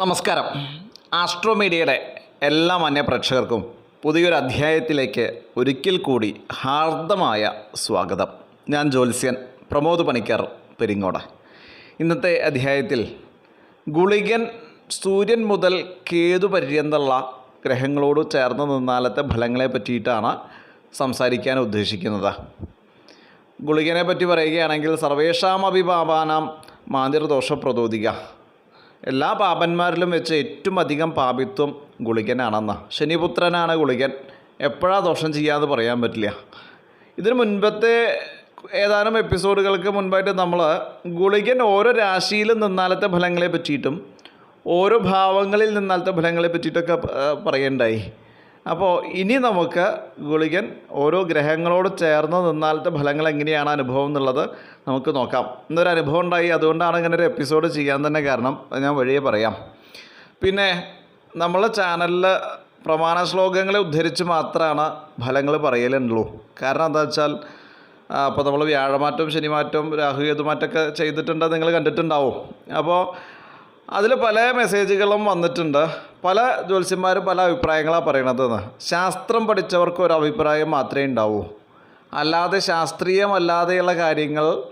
നമസ്കാരം. ആസ്ട്രോമീഡിയയുടെ എല്ലാ മാന്യ പ്രേക്ഷകർക്കും പുതിയൊരു അധ്യായത്തിലേക്ക് ഒരിക്കൽ കൂടി ഹാർദമായ സ്വാഗതം. ഞാൻ ജ്യോത്സ്യൻ പ്രമോദ് പണിക്കർ പെരിങ്ങോട്. ഇന്നത്തെ അധ്യായത്തിൽ ഗുളികൻ സൂര്യൻ മുതൽ കേതു പര്യന്തമുള്ള ഗ്രഹങ്ങളോട് ചേർന്ന് നിന്നാലത്തെ ഫലങ്ങളെ പറ്റിയിട്ടാണ് സംസാരിക്കാൻ ഉദ്ദേശിക്കുന്നത്. ഗുളികനെ പറ്റി പറയുകയാണെങ്കിൽ സർവേഷാം അഭിഭാവാനാം മാതിർദോഷ പ്രതോദിക എല്ലാ പാപന്മാരിലും വെച്ച് ഏറ്റവും അധികം പാപിത്വം ഗുളികനാണെന്ന്. ശനിപുത്രനാണ് ഗുളികൻ. എപ്പോഴാണ് ദോഷം ചെയ്യാമെന്ന് പറയാൻ പറ്റില്ല. ഇതിന് മുൻപത്തെ ഏതാനും എപ്പിസോഡുകൾക്ക് മുൻപായിട്ട് നമ്മൾ ഗുളികൻ ഓരോ രാശിയിലും നിന്നാലത്തെ ഫലങ്ങളെ പറ്റിയിട്ടും ഓരോ ഭാവങ്ങളിൽ നിന്നാലത്തെ ഫലങ്ങളെ പറ്റിയിട്ടൊക്കെ പറയേണ്ടായി പറയണ്ടായി. അപ്പോൾ ഇനി നമുക്ക് ഗുളികൻ ഓരോ ഗ്രഹങ്ങളോട് ചേർന്ന് നിന്നാലത്തെ ഫലങ്ങൾ എങ്ങനെയാണ് അനുഭവം എന്നുള്ളത് നമുക്ക് നോക്കാം. ഇന്നൊരു അനുഭവം ഉണ്ടായി. അതുകൊണ്ടാണ് ഇങ്ങനെ ഒരു എപ്പിസോഡ് ചെയ്യാൻ തന്നെ കാരണം ഞാൻ വഴിയെ പറയാം. പിന്നെ നമ്മളെ ചാനലിൽ പ്രമാണ ശ്ലോകങ്ങളെ ഉദ്ധരിച്ച് മാത്രമാണ് ഫലങ്ങൾ പറയലുള്ളൂ. കാരണം എന്താ വെച്ചാൽ അപ്പോൾ നമ്മൾ വ്യാഴമാറ്റവും ശനിമാറ്റവും രാഹുകേതുമാറ്റമൊക്കെ ചെയ്തിട്ടുണ്ട് നിങ്ങൾ കണ്ടിട്ടുണ്ടാവും. അപ്പോൾ അതിൽ പല മെസ്സേജുകളും വന്നിട്ടുണ്ട്. പല ജ്യോത്സ്യന്മാരും പല അഭിപ്രായങ്ങളാണ് പറയണതെന്ന് ശാസ്ത്രം പഠിച്ചവർക്ക് ഒരു അഭിപ്രായം മാത്രമേ ഉണ്ടാവൂ. അല്ലാതെ ശാസ്ത്രീയമല്ലാതെയുള്ള കാര്യങ്ങൾ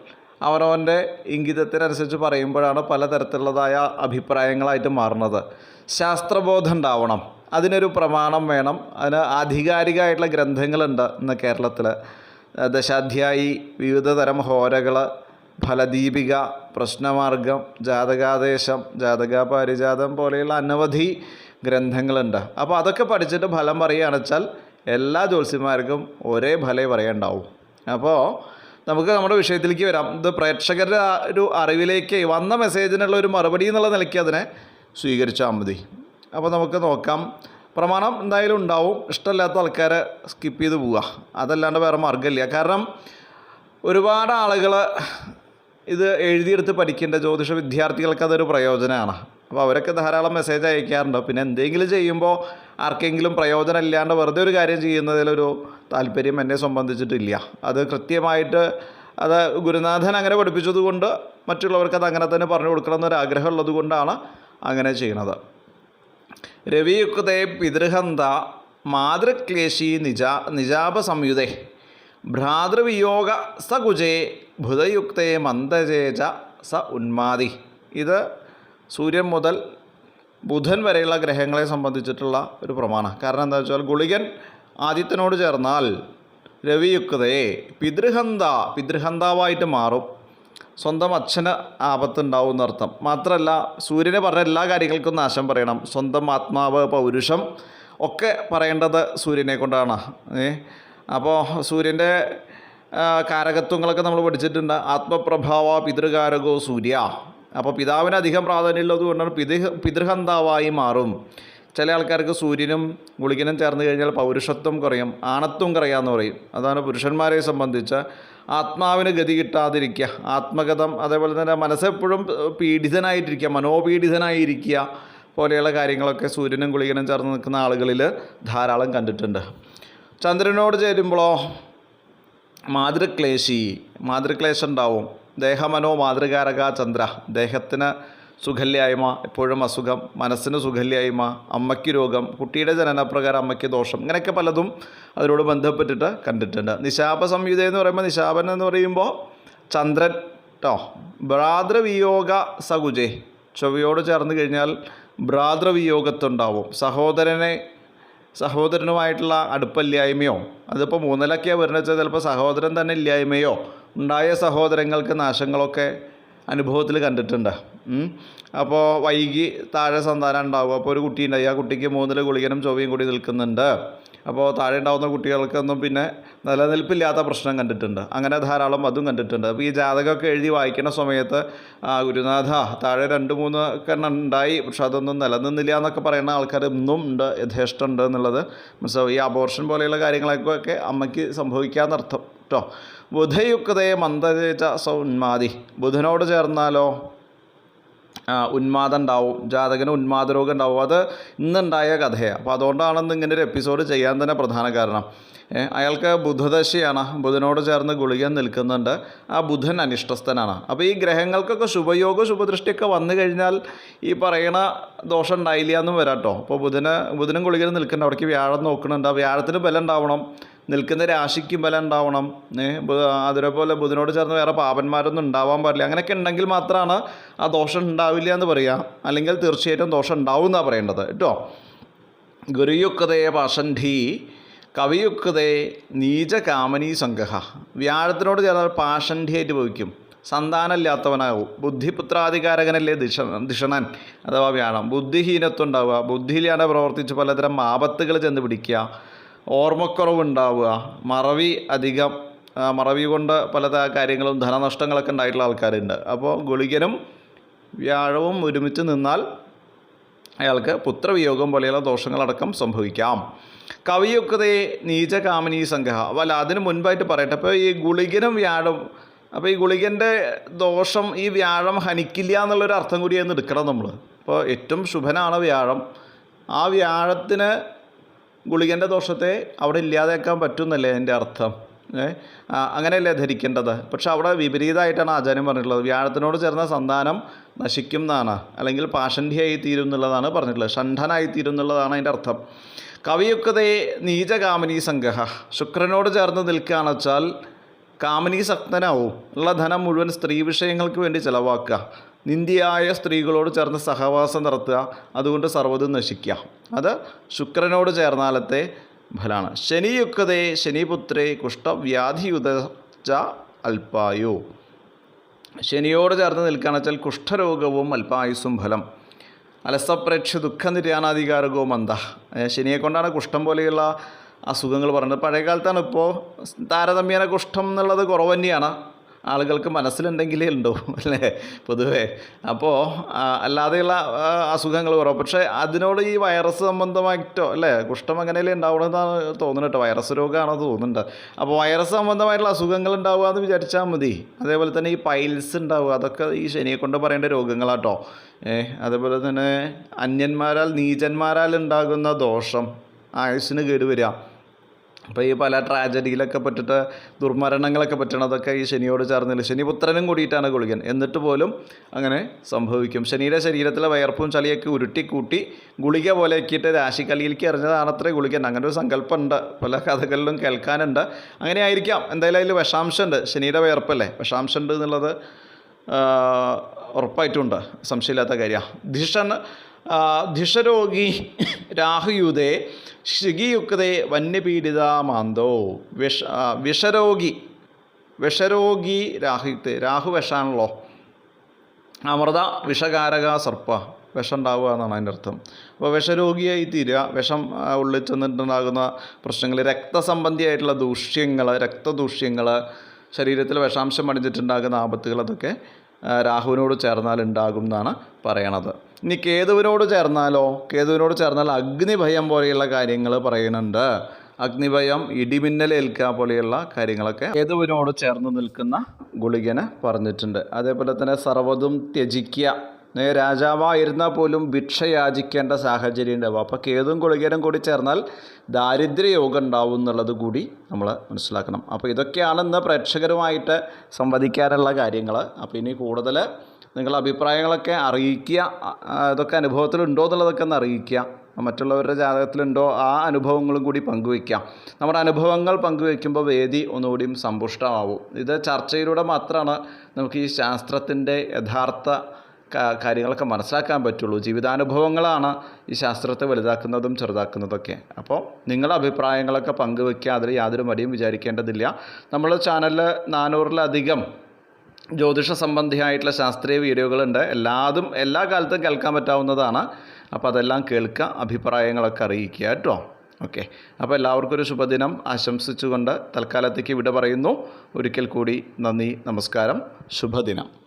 അവനവന്റെ ഇംഗിതത്തിനനുസരിച്ച് പറയുമ്പോഴാണ് പലതരത്തിലുള്ളതായ അഭിപ്രായങ്ങളായിട്ട് മാറുന്നത്. ശാസ്ത്രബോധം ഉണ്ടാവണം. അതിനൊരു പ്രമാണം വേണം. അതിന് ആധികാരികമായിട്ടുള്ള ഗ്രന്ഥങ്ങളുണ്ട് ഇന്ന് കേരളത്തിൽ ദശാധ്യായി വിവിധ തരം ഹോരകൾ ഫലദീപിക പ്രശ്നമാർഗം ജാതകാദേശം ജാതക പാരിജാതം പോലെയുള്ള അനവധി ഗ്രന്ഥങ്ങളുണ്ട്. അപ്പോൾ അതൊക്കെ പഠിച്ചിട്ട് ഫലം പറയുകയാണ് വെച്ചാൽ എല്ലാ ജ്യോത്സ്യന്മാർക്കും ഒരേ ഫലേ പറയണ്ടാവും. അപ്പോൾ നമുക്ക് നമ്മുടെ വിഷയത്തിലേക്ക് വരാം. ഇത് പ്രേക്ഷകരുടെ ഒരു അറിവിലേക്ക് വന്ന മെസ്സേജിനുള്ള ഒരു മറുപടി എന്നുള്ള നിലയ്ക്ക് അതിനെ സ്വീകരിച്ചാൽ മതി. അപ്പോൾ നമുക്ക് നോക്കാം. പ്രമാണം എന്തായാലും ഉണ്ടാവും. ഇഷ്ടമില്ലാത്ത ആൾക്കാരെ സ്കിപ്പ് ചെയ്ത് പോവുക. അതല്ലാണ്ട് വേറെ മാർഗമില്ല. കാരണം ഒരുപാട് ആളുകൾ ഇത് എഴുതിയെടുത്ത് പഠിക്കേണ്ട ജ്യോതിഷ വിദ്യാർത്ഥികൾക്ക് അതൊരു പ്രയോജനമാണ്. അപ്പോൾ അവരൊക്കെ ധാരാളം മെസ്സേജ് അയക്കാറുണ്ട്. പിന്നെ എന്തെങ്കിലും ചെയ്യുമ്പോൾ ആർക്കെങ്കിലും പ്രയോജനം ഇല്ലാണ്ട് വെറുതെ ഒരു കാര്യം ചെയ്യുന്നതിലൊരു താല്പര്യം എന്നെ സംബന്ധിച്ചിട്ടില്ല. അത് കൃത്യമായിട്ട് അത് ഗുരുനാഥൻ അങ്ങനെ പഠിപ്പിച്ചതുകൊണ്ട് മറ്റുള്ളവർക്ക് അത് അങ്ങനെ തന്നെ പറഞ്ഞു കൊടുക്കണം എന്നൊരു ആഗ്രഹം ഉള്ളത് കൊണ്ടാണ് അങ്ങനെ ചെയ്യണത്. രവിയുക്തേ പിതൃഹന്ത മാതൃക്ലേശി നിജാ നിജാപ സംയുതേ ഭ്രാതൃവിയോഗ സ കുജേ ബുധയുക്തേ മന്ദജേജ സ ഉന്മാതി ഇത് സൂര്യൻ മുതൽ ബുധൻ വരെയുള്ള ഗ്രഹങ്ങളെ സംബന്ധിച്ചിട്ടുള്ള ഒരു പ്രമാണം കാരണം എന്താ വെച്ചാൽ ഗുളികൻ ആദിത്യനോട് ചേർന്നാൽ രവിയുക്തയെ പിതൃഹന്ത പിതൃഹന്താവായിട്ട് മാറും. സ്വന്തം അച്ഛന് ആപത്തുണ്ടാവും എന്നർത്ഥം. മാത്രമല്ല സൂര്യന് പറഞ്ഞ എല്ലാ കാര്യങ്ങൾക്കും നാശം പറയണം. സ്വന്തം ആത്മാവ് പൗരുഷം ഒക്കെ പറയേണ്ടത് സൂര്യനെ കൊണ്ടാണ്. ഏ? അപ്പോൾ സൂര്യന്റെ കാരകത്വങ്ങളൊക്കെ നമ്മൾ പഠിച്ചിട്ടുണ്ട്. ആത്മപ്രഭാവ പിതൃകാരകോ സൂര്യ. അപ്പോൾ പിതാവിന് അധികം പ്രാധാന്യമുള്ളത് കൊണ്ടാണ് പിതൃ പിതൃഹന്താവായി മാറും. ചില ആൾക്കാർക്ക് സൂര്യനും ഗുളികനും ചേർന്ന് കഴിഞ്ഞാൽ പൗരുഷത്വം കുറയും ആണത്വം കുറയാന്ന് പറയും. അതാണ് പുരുഷന്മാരെ സംബന്ധിച്ച് ആത്മാവിന് ഗതി കിട്ടാതിരിക്കുക ആത്മഗതം അതേപോലെ തന്നെ മനസ്സെപ്പോഴും പീഡിതനായിട്ടിരിക്കുക മനോപീഡിതനായിരിക്കുക പോലെയുള്ള കാര്യങ്ങളൊക്കെ സൂര്യനും ഗുളികനും ചേർന്ന് നിൽക്കുന്ന ആളുകളിൽ ധാരാളം കണ്ടിട്ടുണ്ട്. ചന്ദ്രനോട് ചേരുമ്പോഴോ മാതൃക്ലേശി മാതൃക്ലേശം ഉണ്ടാവും ദേഹമനോ മാതൃകാരക ചന്ദ്ര. ദേഹത്തിന് സുഖല്യായ്മ എപ്പോഴും അസുഖം. മനസ്സിന് സുഖല്യായ്മ അമ്മയ്ക്ക് രോഗം. കുട്ടിയുടെ ജനനപ്രകാരം അമ്മയ്ക്ക് ദോഷം. ഇങ്ങനെയൊക്കെ പലതും അതിനോട് ബന്ധപ്പെട്ടിട്ട് കണ്ടിട്ടുണ്ട്. നിശാപ സംയുത എന്ന് പറയുമ്പോൾ നിശാപൻ എന്ന് പറയുമ്പോൾ ചന്ദ്രൻ കേട്ടോ ഭ്രാതൃവിയോഗ സകുജെ. ചൊവ്വയോട് ചേർന്ന് കഴിഞ്ഞാൽ ഭ്രാതൃവിയോഗത്തുണ്ടാവും. സഹോദരനെ സഹോദരനുമായിട്ടുള്ള അടുപ്പില്ലായ്മയോ അതിപ്പോൾ മൂന്നിലൊക്കെയാണ് വരുന്നത് വെച്ചാൽ ചിലപ്പോൾ സഹോദരൻ തന്നെ ഇല്ലായ്മയോ ഉണ്ടായ സഹോദരങ്ങൾക്ക് നാശങ്ങളൊക്കെ അനുഭവത്തിൽ കണ്ടിട്ടുണ്ട്. അപ്പോൾ വൈകി താഴെ സന്താനം ഉണ്ടാവും. അപ്പോൾ ഒരു കുട്ടി ഉണ്ടായി ആ കുട്ടിക്ക് മൂന്നിൽ ഗുളികനും ചൊവ്വയും കൂടി നിൽക്കുന്നുണ്ട്. അപ്പോൾ താഴെ ഉണ്ടാകുന്ന കുട്ടികൾക്കൊന്നും പിന്നെ നിലനിൽപ്പില്ലാത്ത പ്രശ്നം കണ്ടിട്ടുണ്ട്. അങ്ങനെ ധാരാളം അതും കണ്ടിട്ടുണ്ട്. അപ്പോൾ ഈ ജാതകമൊക്കെ എഴുതി വായിക്കുന്ന സമയത്ത് ഗുരുനാഥ താഴെ രണ്ട് മൂന്ന് കണ്ണം ഉണ്ടായി. പക്ഷെ അതൊന്നും നിലനിന്നില്ല എന്നൊക്കെ പറയുന്ന ആൾക്കാർ ഇന്നും ഉണ്ട് യഥേഷ്ടം ഉണ്ട് എന്നുള്ളത് മനസ്സിലാവും. ഈ അബോർഷൻ പോലെയുള്ള കാര്യങ്ങളൊക്കെ അമ്മയ്ക്ക് സംഭവിക്കാമെന്നർത്ഥം കേട്ടോ. ബുധയുക്തയെ മന്ദ സൗന്മാതി ബുധനോട് ചേർന്നാലോ? ഉന്മാദം ഉണ്ടാവും ജാതകന് ഉന്മാദ രോഗം ഉണ്ടാവും അത് ഇന്നുണ്ടായ കഥയാണ് അപ്പോൾ അതുകൊണ്ടാണെന്ന് ഇങ്ങനെ ഒരു എപ്പിസോഡ് ചെയ്യാൻ തന്നെ പ്രധാന കാരണം. അയാൾക്ക് ബുധദശയാണ്. ബുധനോട് ചേർന്ന് ഗുളിക നിൽക്കുന്നുണ്ട്. ആ ബുധൻ അനിഷ്ടസ്ഥനാണ്. അപ്പോൾ ഈ ഗ്രഹങ്ങൾക്കൊക്കെ ശുഭയോഗ ശുഭദൃഷ്ടിയൊക്കെ വന്നു കഴിഞ്ഞാൽ ഈ പറയണ ദോഷം ഉണ്ടായില്ല എന്നും വരാം കേട്ടോ അപ്പോൾ ബുധന് ബുധനും ഗുളികനും നിൽക്കുന്നുണ്ട്. അവിടേക്ക് വ്യാഴം നോക്കുന്നുണ്ട്. വ്യാഴത്തിന് ബലം ഉണ്ടാവണം. നിൽക്കുന്ന രാശിക്ക് ബലം ഉണ്ടാവണം. അതേപോലെ ബുധനോട് ചേർന്ന് വേറെ പാപന്മാരൊന്നും ഉണ്ടാവാൻ പാടില്ല. അങ്ങനെയൊക്കെ ഉണ്ടെങ്കിൽ മാത്രമാണ് ആ ദോഷം ഉണ്ടാവില്ല എന്ന് പറയുക അല്ലെങ്കിൽ തീർച്ചയായിട്ടും ദോഷം ഉണ്ടാവും എന്നാണ് പറയേണ്ടത്. കേട്ടോ? ഗുരുയുക്തയെ പാഷണ്ഠി കവിയുക്തയെ നീചകാമനീ സംഘ വ്യാഴത്തിനോട് ചേർന്നാൽ പാഷണ്ഠിയായിട്ട് ഭവിക്കും. സന്താനമില്ലാത്തവനാകും. ബുദ്ധിപുത്രാധികാരകനല്ലേ ദിഷ ദിഷണൻ അഥവാ വ്യാഴം. ബുദ്ധിഹീനത്വം ഉണ്ടാവുക. ബുദ്ധിയിലാണ് പ്രവർത്തിച്ച് പലതരം ആപത്തുകൾ ചെന്ന് പിടിക്കുക. ഓർമ്മക്കുറവുണ്ടാവുക. മറവി അധികം മറവി കൊണ്ട് പല കാര്യങ്ങളും ധനനഷ്ടങ്ങളൊക്കെ ഉണ്ടായിട്ടുള്ള ആൾക്കാരുണ്ട്. അപ്പോൾ ഗുളികനും വ്യാഴവും ഒരുമിച്ച് നിന്നാൽ അയാൾക്ക് പുത്രവിയോഗം പോലെയുള്ള ദോഷങ്ങളടക്കം സംഭവിക്കാം. കവിയുക്തേ നീചകാമിനി സംഘ അല്ല അതിന് മുൻപായിട്ട് പറയട്ടെ. അപ്പോൾ ഈ ഗുളികനും വ്യാഴം അപ്പോൾ ഈ ഗുളികന്റെ ദോഷം ഈ വ്യാഴം ഹനിക്കില്ല എന്നുള്ളൊരു അർത്ഥം കൂടി എടുക്കണം നമ്മൾ. അപ്പോൾ ഏറ്റവും ശുഭനാണ് വ്യാഴം. ആ വ്യാഴത്തിന് ഗുളികന്റെ ദോഷത്തെ അവിടെ ഇല്ലാതാക്കാൻ പറ്റുന്നല്ലേ എന്റെ അർത്ഥം? അങ്ങനെയല്ലേ ധരിക്കേണ്ടത്? പക്ഷെ അവിടെ വിപരീതമായിട്ടാണ് ആചാര്യം പറഞ്ഞിട്ടുള്ളത്. വ്യാഴത്തിനോട് ചേർന്ന സന്താനം നശിക്കും എന്നാണ്. അല്ലെങ്കിൽ പാഷണ്ഠിയായി തീരും എന്നുള്ളതാണ് പറഞ്ഞിട്ടുള്ളത്. ഷണ്ഠനായി തീരും എന്നുള്ളതാണ് അതിന്റെ അർത്ഥം. കവിയുക്തയെ നീചകാമിനി സംഗ്രഹ. ശുക്രനോട് ചേർന്ന് നിൽക്കുകയാണെന്ന് വെച്ചാൽ കാമിനി സക്തനാവും ഉള്ള ധനം മുഴുവൻ സ്ത്രീ വിഷയങ്ങൾക്ക് വേണ്ടി ചിലവാക്കുക. നിന്ദ്യയായ സ്ത്രീകളോട് ചേർന്ന് സഹവാസം നടത്തുക. അതുകൊണ്ട് സർവതും നശിക്കുക. അത് ശുക്രനോട് ചേർന്നാലത്തെ ഫലമാണ് ശനിയുക്തേ ശനിപുത്രേ കുഷ്ഠവ്യാധിയുത ച അൽപായു. ശനിയോട് ചേർന്ന് നിൽക്കുകയാണെന്ന് വെച്ചാൽ കുഷ്ഠരോഗവും അല്പായുസ്സും ഫലം. അലസപ്രേക്ഷ ദുഃഖ നിര്യാണാധികാരകവും മന്ദ ശനിയെക്കൊണ്ടാണ് ശനിയെ കൊണ്ടാണ് കുഷ്ഠം പോലെയുള്ള അസുഖങ്ങൾ പറയുന്നത് പഴയ കാലത്താണ് ഇപ്പോൾ താരതമ്യേന കുഷ്ഠം എന്നുള്ളത് കുറവ് തന്നെയാണ്. ആളുകൾക്ക് മനസ്സിലുണ്ടെങ്കിലേ ഉണ്ടോ അല്ലേ? പൊതുവേ. അപ്പോൾ അല്ലാതെയുള്ള അസുഖങ്ങൾ കുറവ്. പക്ഷേ അതിനോട് ഈ വൈറസ് സംബന്ധമായിട്ടോ അല്ലേ? കുഷ്ഠം അങ്ങനെയല്ലേ ഉണ്ടാവണമെന്നാണ് തോന്നുന്നത് കേട്ടോ. വൈറസ് രോഗമാണെന്ന് തോന്നുന്നുണ്ട്. അപ്പോൾ വൈറസ് സംബന്ധമായിട്ടുള്ള അസുഖങ്ങൾ ഉണ്ടാവുക എന്ന് വിചാരിച്ചാൽ മതി. അതേപോലെ തന്നെ ഈ പൈൽസ് ഉണ്ടാവുക. അതൊക്കെ ഈ ശനിയെ കൊണ്ട് പറയേണ്ട രോഗങ്ങളാട്ടോ ഏ അതേപോലെ തന്നെ അന്യന്മാരാൽ നീചന്മാരാൽ ഉണ്ടാകുന്ന ദോഷം. ആയുസ്സിന് കേടുവരിക. അപ്പോൾ ഈ പല ട്രാജഡിയിലൊക്കെ പറ്റിട്ട് ദുർമരണങ്ങളൊക്കെ പറ്റണതൊക്കെ ഈ ശനിയോട് ചേർന്നില്ല? ശനിപുത്രനും കൂടിയിട്ടാണ് ഗുളികൻ. എന്നിട്ട് പോലും അങ്ങനെ സംഭവിക്കും. ശനിയുടെ ശരീരത്തിലെ വയർപ്പും ചളിയൊക്കെ ഉരുട്ടിക്കൂട്ടി ഗുളിക പോലെ ആക്കിയിട്ട് രാശിക്കലിയിലേക്ക് എറിഞ്ഞതാണത്രേ ഗുളികൻ. അങ്ങനെ ഒരു സങ്കല്പമുണ്ട്. പല കഥകളിലും കേൾക്കാനുണ്ട്. അങ്ങനെ ആയിരിക്കാം. എന്തായാലും അതിൽ വിഷാംശമുണ്ട്. ശനിയുടെ വയർപ്പല്ലേ? വിഷാംശമുണ്ട് എന്നുള്ളത് ഉറപ്പായിട്ടുണ്ട് സംശയമില്ലാത്ത കാര്യമാണ്. ധിഷൻ ധിഷരോഗി രാഹുയുതേ ശിഖിയുക്തേ വന്യപീഡിത മാന്തോ. വിഷ വിഷരോഗി വിഷരോഗി രാഹുയുക്തേ രാഹു വിഷാണല്ലോ. അമൃത വിഷകാരക സർപ്പ വിഷം ഉണ്ടാവുക എന്നാണ് അതിന്റെ അർത്ഥം. അപ്പോൾ വിഷരോഗിയായി തീരുക. വിഷം ഉള്ളിൽ ചെന്നിട്ടുണ്ടാകുന്ന പ്രശ്നങ്ങൾ രക്തസംബന്ധിയായിട്ടുള്ള ദൂഷ്യങ്ങൾ രക്തദൂഷ്യങ്ങൾ ശരീരത്തിൽ വിഷാംശം അടിഞ്ഞിട്ടുണ്ടാകുന്ന ആപത്തുകൾ അതൊക്കെ രാഹുവിനോട് ചേർന്നാൽ ഉണ്ടാകും എന്നാണ് പറയണത്. ഇനി കേതുവിനോട് ചേർന്നാലോ? കേതുവിനോട് ചേർന്നാൽ അഗ്നിഭയം പോലെയുള്ള കാര്യങ്ങൾ പറയുന്നുണ്ട്. അഗ്നിഭയം ഇടിമിന്നൽ ഏൽക്കുക പോലെയുള്ള കാര്യങ്ങളൊക്കെ കേതുവിനോട് ചേർന്ന് നിൽക്കുന്ന ഗുളികന് പറഞ്ഞിട്ടുണ്ട്. അതേപോലെ തന്നെ സർവതും ത്യജിക്കുക. രാജാവായിരുന്നാൽ പോലും ഭിക്ഷ യാചിക്കേണ്ട സാഹചര്യം ഉണ്ടാവും. അപ്പോൾ കേതും ഗുളികനും കൂടി ചേർന്നാൽ ദാരിദ്ര്യയോഗം ഉണ്ടാവും എന്നുള്ളത് കൂടി നമ്മൾ മനസ്സിലാക്കണം. അപ്പോൾ ഇതൊക്കെയാണ് ഇന്ന് പ്രേക്ഷകരുമായിട്ട് സംവദിക്കാനുള്ള കാര്യങ്ങൾ. അപ്പോൾ ഇനി കൂടുതൽ നിങ്ങളുടെ അഭിപ്രായങ്ങളൊക്കെ അറിയിക്കുക. അതൊക്കെ അനുഭവത്തിലുണ്ടോ എന്നുള്ളതൊക്കെ ഒന്ന് അറിയിക്കുക. മറ്റുള്ളവരുടെ ജാതകത്തിലുണ്ടോ ആ അനുഭവങ്ങളും കൂടി പങ്കുവയ്ക്കാം നമ്മുടെ അനുഭവങ്ങൾ പങ്കുവയ്ക്കുമ്പോൾ വേദി ഒന്നുകൂടിയും സമ്പുഷ്ടമാവും. ഇത് ചർച്ചയിലൂടെ മാത്രമാണ് നമുക്ക് ഈ ശാസ്ത്രത്തിന്റെ യഥാർത്ഥ കാര്യങ്ങളൊക്കെ മനസ്സിലാക്കാൻ പറ്റുള്ളൂ. ജീവിതാനുഭവങ്ങളാണ് ഈ ശാസ്ത്രത്തെ വലുതാക്കുന്നതും ചെറുതാക്കുന്നതൊക്കെ. അപ്പോൾ നിങ്ങളുടെ അഭിപ്രായങ്ങളൊക്കെ പങ്കുവയ്ക്കുക. അതിൽ യാതൊരു മടിയും വിചാരിക്കേണ്ടതില്ല. നമ്മുടെ ചാനലിൽ നാനൂറിലധികം ജ്യോതിഷ സംബന്ധിയായിട്ടുള്ള ശാസ്ത്രീയ വീഡിയോകളുണ്ട്. എല്ലാതും എല്ലാ കാലത്തും കേൾക്കാൻ പറ്റാവുന്നതാണ്. അപ്പോൾ അതെല്ലാം കേൾക്കുക അഭിപ്രായങ്ങളൊക്കെ അറിയിക്കുക കേട്ടോ. ഓക്കെ. അപ്പോൾ എല്ലാവർക്കും ഒരു ശുഭദിനം. ആശംസിച്ചുകൊണ്ട് തൽക്കാലത്തേക്ക് വിട പറയുന്നു. ഒരിക്കൽ കൂടി നന്ദി നമസ്കാരം. ശുഭദിനം.